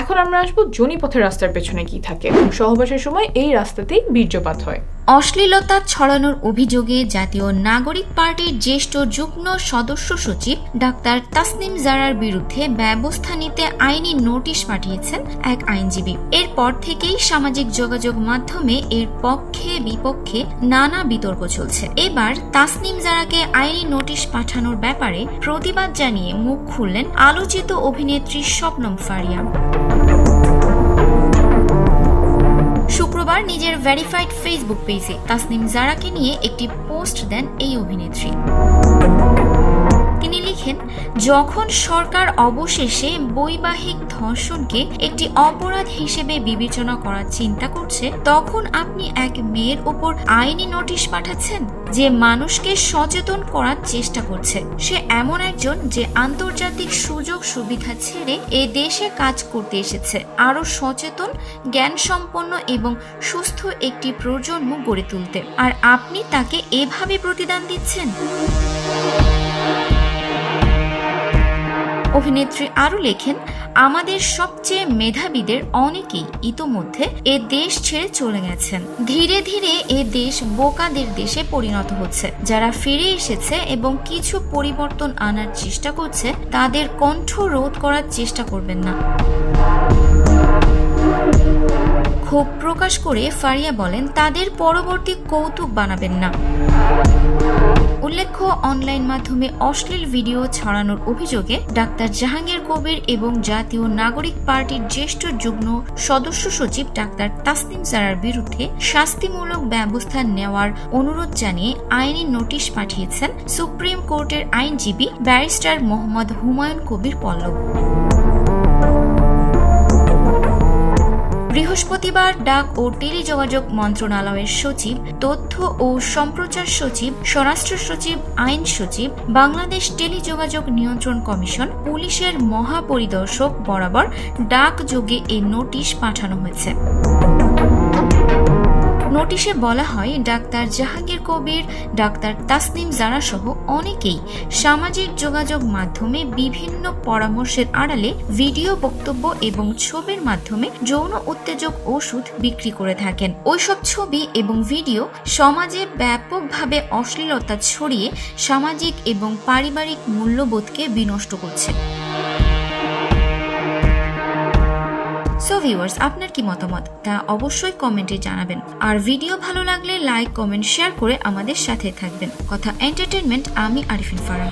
এখন আমরা আসব জনিপথের রাস্তার পেছনে কি থাকে। সহবাসের সময় এই রাস্তাতেই বীর্যপাত হয়। অশ্লীলতা ছড়ানোর অভিযোগে জাতীয় নাগরিক পার্টির জ্যেষ্ঠ যুগ্ম সদস্য সচিব ডাক্তার তাসনিম জারার বিরুদ্ধে ব্যবস্থা নিতে আইনি নোটিশ পাঠিয়েছেন এক আইনজীবী। এরপর থেকেই সামাজিক যোগাযোগ মাধ্যমে এর পক্ষে বিপক্ষে নানা বিতর্ক চলছে। এবার তাসনিম জারাকে আইনি নোটিশ পাঠানোর ব্যাপারে প্রতিবাদ জানিয়ে মুখ খুললেন আলোচিত অভিনেত্রী স্বপ্নম ফারিয়া। শুক্রবার নিজের ভেরিফাইড ফেসবুক পেজে তাসনিম জারাকে নিয়ে একটি পোস্ট দেন এই অভিনেত্রী। যখন সরকার অবশেষে বৈবাহিক ধর্ষণকে একটি অপরাধ হিসেবে বিবেচনা করার চিন্তা করছে, তখন আপনি এক মেয়ের ওপর আইনি নোটিশ পাঠাচ্ছেন যে মানুষকে সচেতন করার চেষ্টা করছে। সে এমন একজন যে আন্তর্জাতিক সুযোগ সুবিধা ছেড়ে এ দেশে কাজ করতে এসেছে। আরও সচেতন জ্ঞান সম্পন্ন এবং সুস্থ একটি প্রজন্ম গড়ে তুলতে। আর আপনি তাকে এভাবে প্রতিদান দিচ্ছেন? অভিনেত্রী আরও লেখেন, আমাদের সবচেয়ে মেধাবীদের অনেকেই ইতোমধ্যে এ দেশ ছেড়ে চলে গেছেন। ধীরে ধীরে এ দেশ বোকাদের দেশে পরিণত হচ্ছে। যারা ফিরে এসেছে এবং কিছু পরিবর্তন আনার চেষ্টা করছে, তাদের কণ্ঠ রোধ করার চেষ্টা করবেন না। ক্ষোভ প্রকাশ করে ফারিয়া বলেন, তাদের পরবর্তী কৌতুক বানাবেন না। উল্লেখ্য, অনলাইন মাধ্যমে অশ্লীল ভিডিও ছড়ানোর অভিযোগে ডাক্তার জাহাঙ্গীর কবির এবং জাতীয় নাগরিক পার্টির জ্যেষ্ঠ যুগ্ম সদস্য সচিব ডাক্তার তাসনিম সারার বিরুদ্ধে শাস্তিমূলক ব্যবস্থা নেওয়ার অনুরোধ জানিয়ে আইনি নোটিশ পাঠিয়েছেন সুপ্রিম কোর্টের আইনজীবী ব্যারিস্টার মোহাম্মদ হুমায়ুন কবির পল্লব। বৃহস্পতিবার ডাক ও টেলিযোগাযোগ মন্ত্রণালয়ের সচিব, তথ্য ও সম্প্রচার সচিব, স্বরাষ্ট্র সচিব, আইন সচিব, বাংলাদেশ টেলিযোগাযোগ নিয়ন্ত্রণ কমিশন, পুলিশের মহাপরিদর্শক বরাবর ডাক যোগে এ নোটিশ পাঠানো হয়েছে। নোটিশে বলা হয়, ডাক্তার জাহাঙ্গীর কবির, ডাক্তার তাসনিম জারা সহ অনেকেই সামাজিক যোগাযোগ মাধ্যমে বিভিন্ন পরামর্শের আড়ালে ভিডিও বক্তব্য এবং ছবির মাধ্যমে যৌন উত্তেজক ওষুধ বিক্রি করে থাকেন। ওইসব ছবি এবং ভিডিও সমাজে ব্যাপকভাবে অশ্লীলতা ছড়িয়ে সামাজিক এবং পারিবারিক মূল্যবোধকে বিনষ্ট করছে। সো ভিউয়ার্স আপনার কি মতামত? তা অবশ্যই কমেন্টে জানাবেন। আর ভিডিও ভালো লাগলে লাইক, কমেন্ট, শেয়ার করে আমাদের সাথে থাকবেন। কথা এন্টারটেনমেন্ট আমি আরিফিন ফারাহ।